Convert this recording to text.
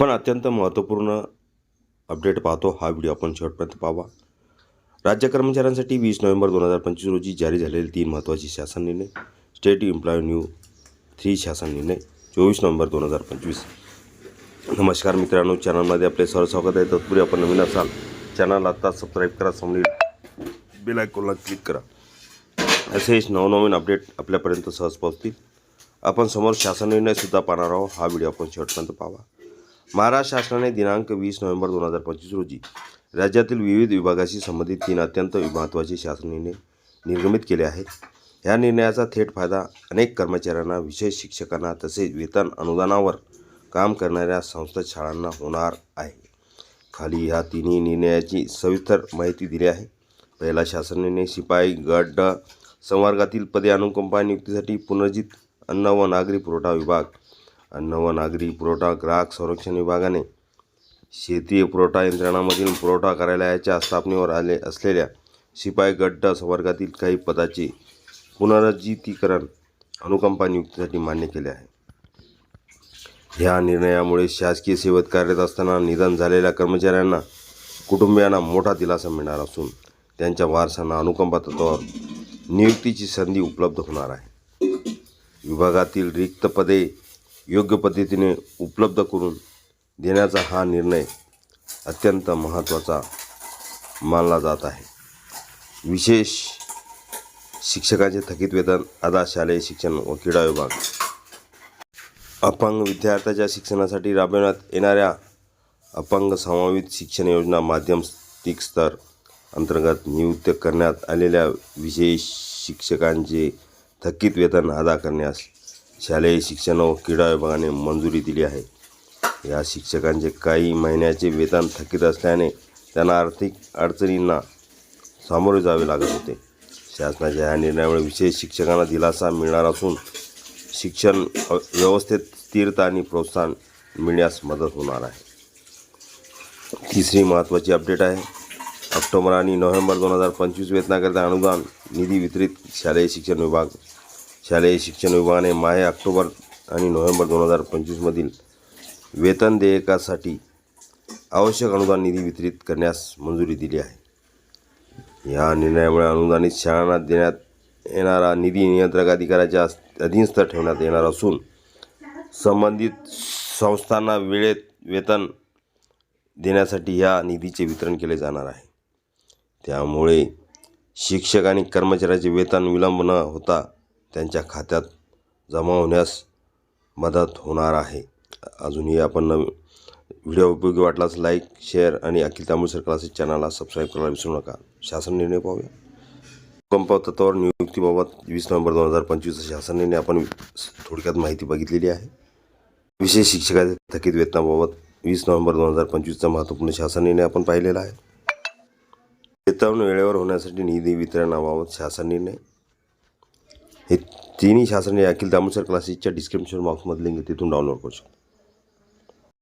पण अत्यंत महत्त्वपूर्ण अपडेट पाहतो हा व्हिडिओ आपण शेवटपर्यंत पाहावा. राज्य कर्मचाऱ्यांसाठी वीस नोव्हेंबर दोन हजार पंचवीस रोजी जारी झालेले तीन महत्त्वाचे शासन निर्णय स्टेट एम्प्लॉय न्यू थ्री शासन निर्णय चोवीस नोव्हेंबर दोन हजार पंचवीस. नमस्कार मित्रांनो चॅनलमध्ये आपले सर स्वागत आहे. तत्पूर्वी आपण नवीन असाल चॅनल आत्ता सबस्क्राईब करा समोर बेल आयकॉनला क्लिक करा. असेच नवनवीन अपडेट आपल्यापर्यंत सहज पोहोचतील. आपण समोर शासन निर्णयसुद्धा पाहणार आहोत. हा व्हिडिओ आपण शेवटपर्यंत पाहावा. महाराष्ट्र शासनाने दिनांक वीस नोव्हेंबर दोन हजार पंचवीस रोजी राज्यातील विविध विभागाशी संबंधित तीन अत्यंत महत्त्वाचे शासन निर्णय निर्गमित केले आहेत. ह्या निर्णयाचा थेट फायदा अनेक कर्मचाऱ्यांना विशेष शिक्षकांना तसेच वेतन अनुदानावर काम करणाऱ्या संस्था शाळांना होणार आहे. खाली ह्या तिन्ही निर्णयाची सविस्तर माहिती दिली आहे. पहिला शासन निर्णय शिपाई गट संवर्गातील पदे अनुकंपा नियुक्तीसाठी पुनर्जित अन्न व नागरी पुरवठा विभाग अन्न व नागरी पुरवठा ग्राहक संरक्षण विभागाने शेती पुरवठा यंत्रणामधील पुरवठा कार्यालयाच्या स्थापनेवर आले असलेल्या शिपाई गड्ड संवर्गातील काही पदाचे पुनरुज्जीतीकरण अनुकंपा नियुक्तीसाठी मान्य केले आहे. ह्या निर्णयामुळे शासकीय सेवेत कार्यरत असताना निधन झालेल्या कर्मचाऱ्यांना कुटुंबियांना मोठा दिलासा मिळणार असून त्यांच्या वारसांना अनुकंपा तत्वावर नियुक्तीची संधी उपलब्ध होणार आहे. विभागातील रिक्त पदे योग्य पद्धतीने उपलब्ध करून देण्याचा हा निर्णय अत्यंत महत्त्वाचा मानला जात आहे. विशेष शिक्षकांचे थकीत वेतन अदा शालेय शिक्षण व क्रीडा विभाग. अपंग विद्यार्थ्याच्या शिक्षणासाठी राबविण्यात येणाऱ्या अपंग समावित शिक्षण योजना माध्यमिक स्तर अंतर्गत नियुक्त करण्यात आलेल्या विशेष शिक्षकांचे थकीत वेतन अदा करण्यास शालेय शिक्षण व क्रीडा विभागाने मंजुरी दिली आहे. या शिक्षकांचे काही महिन्याचे वेतन थकीत असल्याने त्यांना आर्थिक अडचणींना सामोरे जावे लागत होते. शासनाच्या या निर्णयामुळे विशेष शिक्षकांना दिलासा मिळणार असून शिक्षण व्यवस्थेत स्थिरता आणि प्रोत्साहन मिळण्यास मदत होणार आहे. तिसरी महत्त्वाची अपडेट आहे. ऑक्टोबर आणि नोव्हेंबर दोन हजार पंचवीस वेतनाकरिता अनुदान निधी वितरित शालेय शिक्षण विभाग शालेय शिक्षण विभागाने माहे ऑक्टोबर आणि नोव्हेंबर दोन हजार पंचवीसमधील वेतन देयकासाठी आवश्यक अनुदान निधी वितरित करण्यास मंजुरी दिली आहे. या निर्णयामुळे अनुदानित शाळांना देण्यात येणारा निधी नियंत्रक अधिकाऱ्याच्या अधीनस्थ ठेवण्यात येणार असून संबंधित संस्थांना वेळेत वेतन देण्यासाठी ह्या निधीचे वितरण केले जाणार आहे. त्यामुळे शिक्षक आणि कर्मचाऱ्याचे वेतन विलंब न होता त्यांच्या खात्यात जमा होण्यास मदत होणार आहे. अजूनही आपण नव व्हिडिओ उपयोगी वाटलाच लाईक शेअर आणि अखिल तांबूसर असे चॅनलला सबस्क्राईब करायला विसरू नका. शासन निर्णय पाहूया. भूकंप तत्वावर नियुक्तीबाबत वीस नोव्हेंबर दोन हजार पंचवीस शासन निर्णय आपण थोडक्यात माहिती बघितलेली आहे. विशेष शिक्षकाचे थकीत वेतनाबाबत वीस नोव्हेंबर दोन हजार पंचवीसचा महत्त्वपूर्ण शासन निर्णय आपण पाहिलेला आहे. वेतन वेळेवर होण्यासाठी निधी वितरणाबाबत शासन निर्णय हे तिन्ही शासन निर्णय अखिल दामोदर क्लासेसच्या डिस्क्रिप्शन बॉक्समध्ये लिंक आहे, तिथून डाउनलोड करू शकता